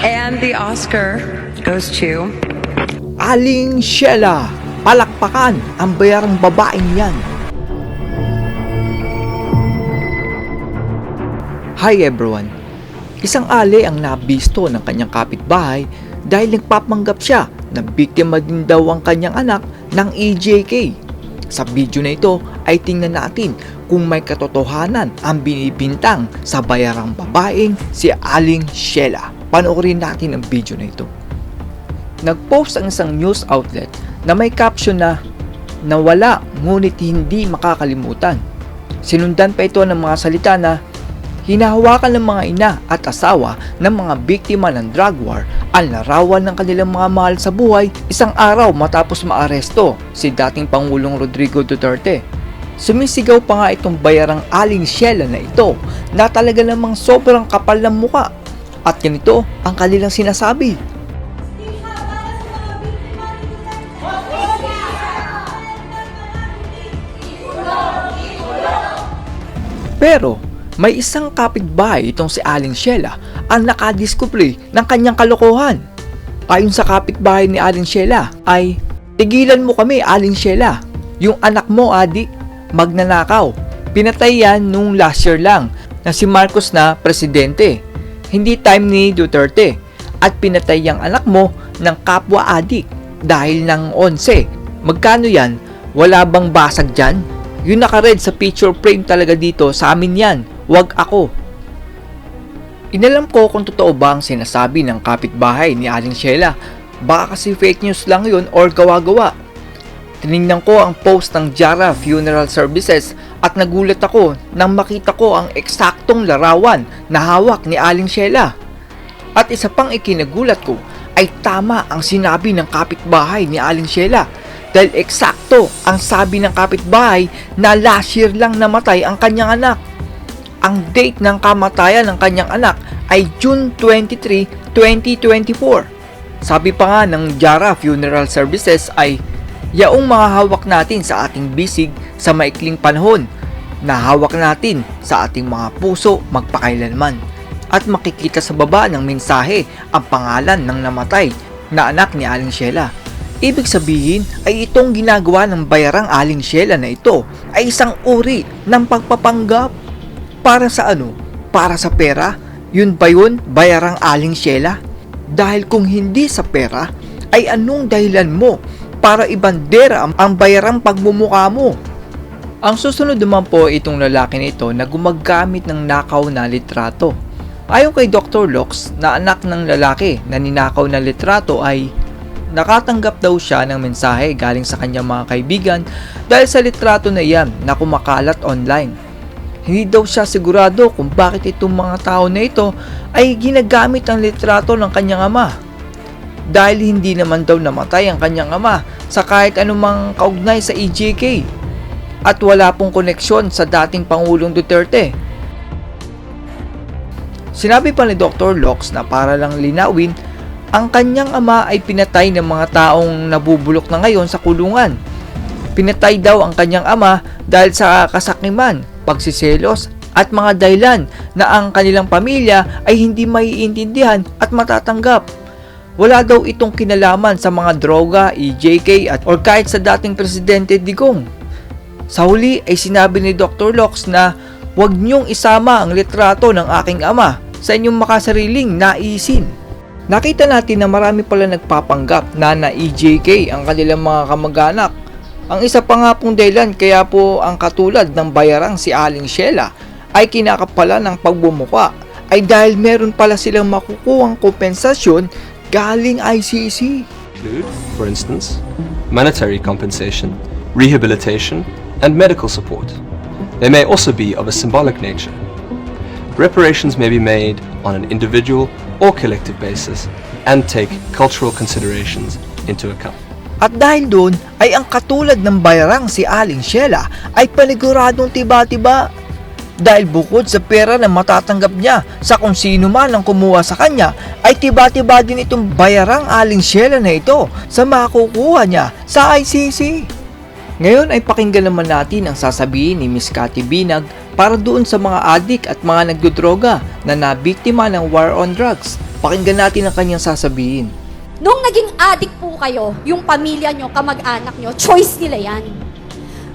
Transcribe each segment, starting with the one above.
And the Oscar goes to Aling Sheila, palakpakan ang bayarang babaeng yan. Hi everyone! Isang ali ang nabisto ng kanyang kapitbahay dahil nagpapanggap siya na biktima din daw ang kanyang anak ng EJK. Sa video na ito ay tingnan natin kung may katotohanan ang binibintang sa bayarang babaeng si Aling Sheila. Panoorin natin ang video na ito. Nag-post ang isang news outlet na may caption na nawala ngunit hindi makakalimutan. Sinundan pa ito ng mga salita na hinahawakan ng mga ina at asawa ng mga biktima ng drug war ang larawan ng kanilang mga mahal sa buhay isang araw matapos maaresto si dating Pangulong Rodrigo Duterte. Sumisigaw pa nga itong bayarang aling Sheila na ito na talaga namang sobrang kapal ng muka at ganito ang kanilang sinasabi. Pero may isang kapitbahay itong si Aling Sheila ang nakadiskubre ng kanyang kalokohan. Ayon sa kapitbahay ni Aling Sheila ay Tigilan mo kami Aling Sheila. Yung anak mo adik magnanakaw. Pinatay yan nung last year lang na si Marcos na presidente. Hindi time ni Duterte. At pinatay yung anak mo ng kapwa adik dahil ng 11. Magkano yan? Wala bang basag dyan? Yung naka-red sa picture frame talaga dito sa amin yan. Wag ako. Inalam ko kung totoo ba ang sinasabi ng kapitbahay ni Aling Sheila. Baka kasi fake news lang yun or gawa-gawa. Tiningnan ko ang post ng Jara Funeral Services at nagulat ako nang makita ko ang eksaktong larawan na hawak ni Aling Sheila. At isa pang ikinagulat ko ay tama ang sinabi ng kapitbahay ni Aling Sheila dahil eksakto ang sabi ng kapitbahay na last year lang namatay ang kanyang anak. Ang date ng kamatayan ng kanyang anak ay June 23, 2024. Sabi pa nga ng Jara Funeral Services ay yaong mga hawak natin sa ating bisig sa maikling panahon na hawak natin sa ating mga puso magpakailanman at makikita sa baba ng mensahe ang pangalan ng namatay na anak ni Aling Sheila. Ibig sabihin ay itong ginagawa ng bayarang Aling Sheila na ito ay isang uri ng pagpapanggap. Para sa ano? Para sa pera? Yun ba yun, bayarang Aling Sheila? Dahil kung hindi sa pera, ay anong dahilan mo para ibandera ang- ang bayarang pagmumukha mo? Ang susunod naman po itong lalaki na ito na gumagamit ng nakaw na litrato. Ayon kay Dr. Locks na anak ng lalaki na ninakaw na litrato ay nakatanggap daw siya ng mensahe galing sa kanyang mga kaibigan dahil sa litrato na iyan na kumakalat online. Hindi daw siya sigurado kung bakit itong mga tao na ito ay ginagamit ang litrato ng kanyang ama. Dahil hindi naman daw namatay ang kanyang ama sa kahit anumang kaugnay sa EJK at wala pong koneksyon sa dating Pangulong Duterte. Sinabi pa ni Dr. Locks na para lang linawin, ang kanyang ama ay pinatay ng mga taong nabubulok na ngayon sa kulungan. Pinatay daw ang kanyang ama dahil sa kasakiman, pagsiselos at mga dahilan na ang kanilang pamilya ay hindi maiintindihan at matatanggap. Wala daw itong kinalaman sa mga droga, EJK at or kahit sa dating presidente Digong. Sa huli ay sinabi ni Dr. Locks na huwag niyong isama ang litrato ng aking ama sa inyong makasariling naisin. Nakita natin na marami pala nagpapanggap na na EJK ang kanilang mga kamag-anak. Ang isa pa nga pong dahilan kaya po ang katulad ng bayarang si Aling Sheila ay kinakapalan ng pagbumuka ay dahil meron pala silang makukuhang kompensasyon galing ICC. include, for instance, monetary compensation, rehabilitation, and medical support. They may also be of a symbolic nature. Reparations may be made on an individual or collective basis and take cultural considerations into account. At dahil doon ay ang katulad ng bayarang si Aling Sheila ay paniguradong tiba-tiba. Dahil bukod sa pera na matatanggap niya sa kung sino man ang kumuha sa kanya, ay tiba-tiba din itong bayarang Aling Sheila na ito sa makukuha niya sa ICC. Ngayon ay pakinggan naman natin ang sasabihin ni Miss Cathy Binag para doon sa mga adik at mga nagdodroga na nabiktima ng war on drugs Pakinggan natin ang kanyang sasabihin. Nung naging addict po kayo, yung pamilya nyo, kamag-anak nyo, choice nila yan.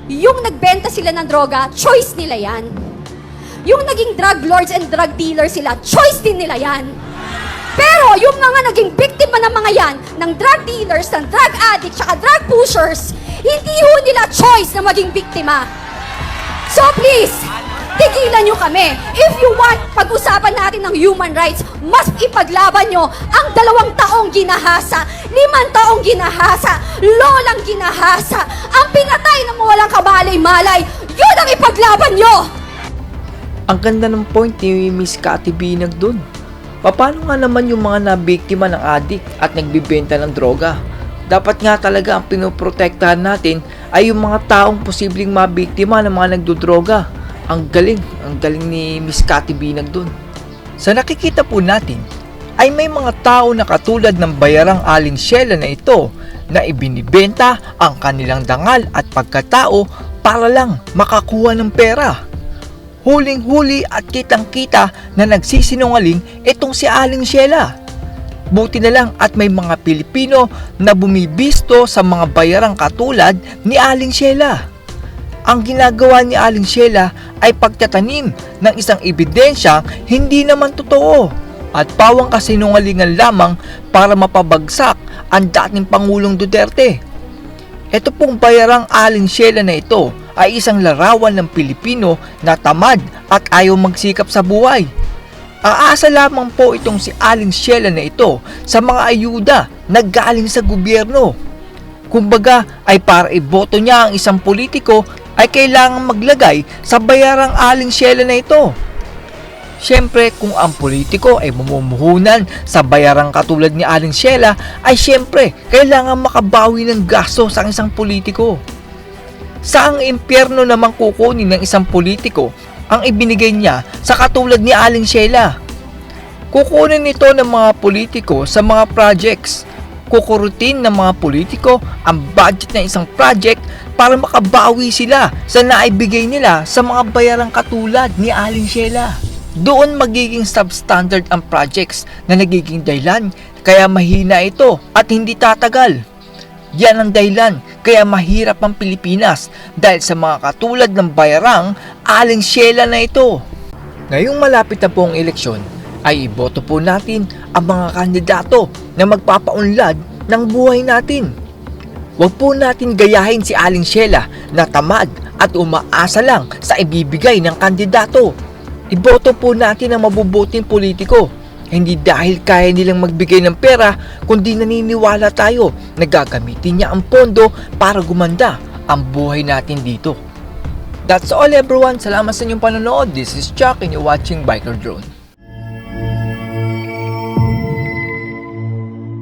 Yung nagbenta sila ng droga, choice nila yan. Yung naging drug lords and drug dealers sila, choice din nila yan. Pero yung mga naging biktima ng mga yan, ng drug dealers, ng drug addicts, tsaka drug pushers, hindi ho nila choice na maging biktima. So please, tigilan nyo kami. If you want, pag-usapan natin ng human rights, mas ipaglaban nyo ang dalawang taong ginahasa, limang taong ginahasa, lolang ginahasa, ang pinatay na walang kamalay-malay, yun ang ipaglaban nyo! Ang ganda ng point ni Miss Cathy Binag dun. Paano nga naman yung mga nabiktima ng addict at nagbibenta ng droga? Dapat nga talaga ang pinoprotektahan natin ay yung mga taong posibleng mabiktima ng mga nagdodroga. Ang galing, ang galing ni Miss Cathy Binag dun. Sa nakikita po natin, ay may mga tao na katulad ng bayarang Aling Sheila na ito na ibinibenta ang kanilang dangal at pagkatao para lang makakuha ng pera huling-huli at kitang-kita na nagsisinungaling itong si Aling Sheila. Buti na lang at may mga Pilipino na bumibisto sa mga bayarang katulad ni Aling Sheila. Ang ginagawa ni Aling Sheila ay pagtatanim ng isang ebidensyang hindi naman totoo at pawang kasinungalingan lamang para mapabagsak ang dating Pangulong Duterte. Ito pong bayarang Aling Sheila na ito ay isang larawan ng Pilipino na tamad at ayaw magsikap sa buhay. Aasa lamang po itong si Aling Sheila na ito sa mga ayuda na galing sa gobyerno. Kumbaga ay para iboto niya ang isang politiko ay kailangan maglagay sa bayarang Aling Sheila na ito. Siyempre, kung ang politiko ay mamumuhunan sa bayarang katulad ni Aling Sheila, ay siyempre, kailangan makabawi ng gasto sa isang politiko. Saang impyerno naman kukunin ng isang politiko ang ibinigay niya sa katulad ni Aling Sheila? Kukunin nito ng mga politiko sa mga projects. Kukurutin ng mga politiko ang budget ng isang project para makabawi sila sa naibigay nila sa mga bayarang katulad ni Aling Sheila. Doon magiging substandard ang projects na nagiging dahilan kaya mahina ito at hindi tatagal. Yan ang dahilan kaya mahirap ang Pilipinas dahil sa mga katulad ng bayarang aling Sheila na ito. Ngayong malapit na po ang eleksyon, ay iboto po natin ang mga kandidato na magpapaunlad ng buhay natin. Huwag po natin gayahin si Aling Sheila na tamad at umaasa lang sa ibibigay ng kandidato. Iboto po natin ang mabubuting politiko. Hindi dahil kaya nilang magbigay ng pera, kundi naniniwala tayo na gagamitin niya ang pondo para gumanda ang buhay natin dito. That's all everyone. Salamat sa inyong panonood. This is Chuck and you're watching Biker Drone.